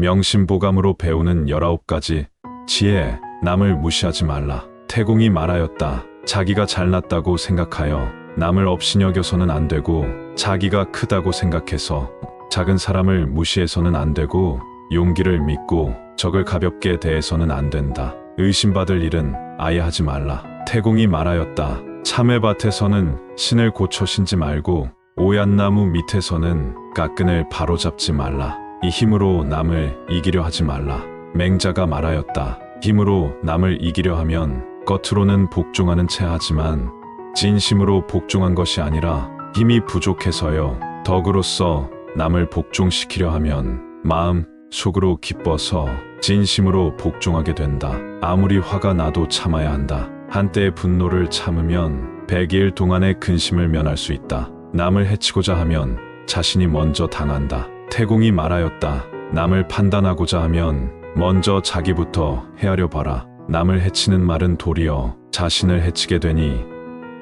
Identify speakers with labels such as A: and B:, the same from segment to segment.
A: 명심보감으로 배우는 19가지 지혜, 남을 무시하지 말라. 태공이 말하였다. 자기가 잘났다고 생각하여 남을 업신여겨서는 안 되고 자기가 크다고 생각해서 작은 사람을 무시해서는 안 되고 용기를 믿고 적을 가볍게 대해서는 안 된다. 의심받을 일은 아예 하지 말라. 태공이 말하였다. 참외밭에서는 신을 고쳐 신지 말고 오얏나무 밑에서는 까끈을 바로잡지 말라. 이 힘으로 남을 이기려 하지 말라. 맹자가 말하였다. 힘으로 남을 이기려 하면 겉으로는 복종하는 채 하지만 진심으로 복종한 것이 아니라 힘이 부족해서요. 덕으로서 남을 복종시키려 하면 마음 속으로 기뻐서 진심으로 복종하게 된다. 아무리 화가 나도 참아야 한다. 한때의 분노를 참으면 100일 동안의 근심을 면할 수 있다. 남을 해치고자 하면 자신이 먼저 당한다. 태공이 말하였다. 남을 판단하고자 하면 먼저 자기부터 헤아려 봐라. 남을 해치는 말은 도리어 자신을 해치게 되니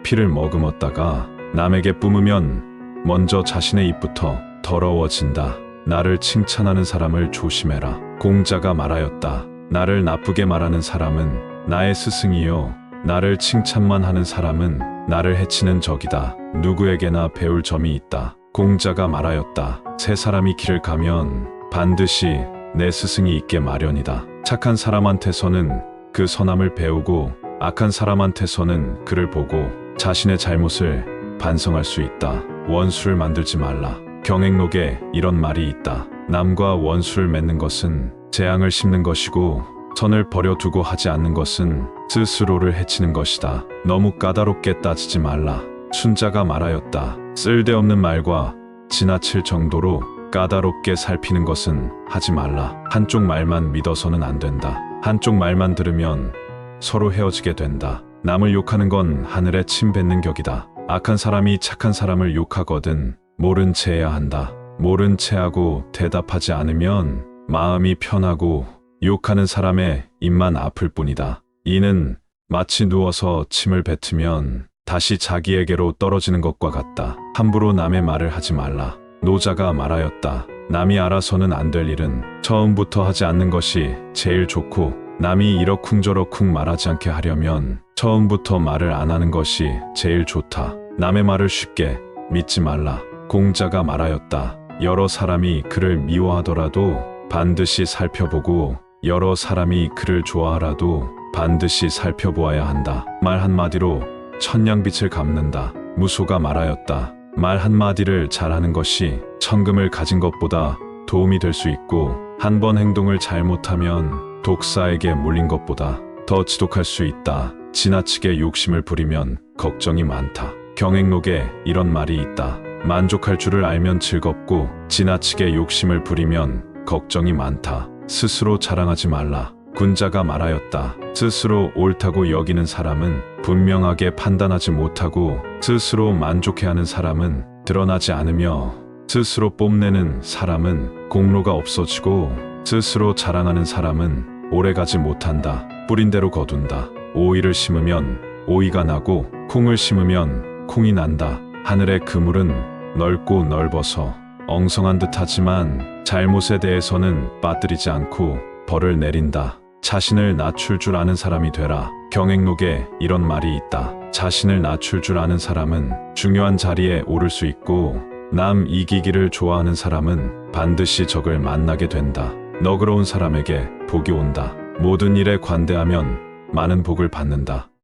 A: 피를 머금었다가 남에게 뿜으면 먼저 자신의 입부터 더러워진다. 나를 칭찬하는 사람을 조심해라. 공자가 말하였다. 나를 나쁘게 말하는 사람은 나의 스승이요. 나를 칭찬만 하는 사람은 나를 해치는 적이다. 누구에게나 배울 점이 있다. 공자가 말하였다. 세 사람이 길을 가면 반드시 내 스승이 있게 마련이다. 착한 사람한테서는 그 선함을 배우고 악한 사람한테서는 그를 보고 자신의 잘못을 반성할 수 있다. 원수를 만들지 말라. 경행록에 이런 말이 있다. 남과 원수를 맺는 것은 재앙을 심는 것이고 선을 버려두고 하지 않는 것은 스스로를 해치는 것이다. 너무 까다롭게 따지지 말라. 순자가 말하였다. 쓸데없는 말과 지나칠 정도로 까다롭게 살피는 것은 하지 말라. 한쪽 말만 믿어서는 안 된다. 한쪽 말만 들으면 서로 헤어지게 된다. 남을 욕하는 건 하늘에 침 뱉는 격이다. 악한 사람이 착한 사람을 욕하거든 모른 채 해야 한다. 모른 채 하고 대답하지 않으면 마음이 편하고 욕하는 사람의 입만 아플 뿐이다. 이는 마치 누워서 침을 뱉으면 다시 자기에게로 떨어지는 것과 같다. 함부로 남의 말을 하지 말라. 노자가 말하였다. 남이 알아서는 안 될 일은 처음부터 하지 않는 것이 제일 좋고 남이 이러쿵저러쿵 말하지 않게 하려면 처음부터 말을 안 하는 것이 제일 좋다. 남의 말을 쉽게 믿지 말라. 공자가 말하였다. 여러 사람이 그를 미워하더라도 반드시 살펴보고 여러 사람이 그를 좋아하라도 반드시 살펴보아야 한다. 말 한마디로 천냥빛을 갚는다. 무소가 말하였다. 말 한마디를 잘하는 것이 천금을 가진 것보다 도움이 될 수 있고 한 번 행동을 잘못하면 독사에게 물린 것보다 더 지독할 수 있다. 지나치게 욕심을 부리면 걱정이 많다. 경행록에 이런 말이 있다. 만족할 줄을 알면 즐겁고 지나치게 욕심을 부리면 걱정이 많다. 스스로 자랑하지 말라. 군자가 말하였다. 스스로 옳다고 여기는 사람은 분명하게 판단하지 못하고 스스로 만족해하는 사람은 드러나지 않으며 스스로 뽐내는 사람은 공로가 없어지고 스스로 자랑하는 사람은 오래가지 못한다. 뿌린 대로 거둔다. 오이를 심으면 오이가 나고 콩을 심으면 콩이 난다. 하늘의 그물은 넓고 넓어서 엉성한 듯하지만 잘못에 대해서는 빠뜨리지 않고 벌을 내린다. 자신을 낮출 줄 아는 사람이 되라. 경행록에 이런 말이 있다. 자신을 낮출 줄 아는 사람은 중요한 자리에 오를 수 있고 남 이기기를 좋아하는 사람은 반드시 적을 만나게 된다. 너그러운 사람에게 복이 온다. 모든 일에 관대하면 많은 복을 받는다.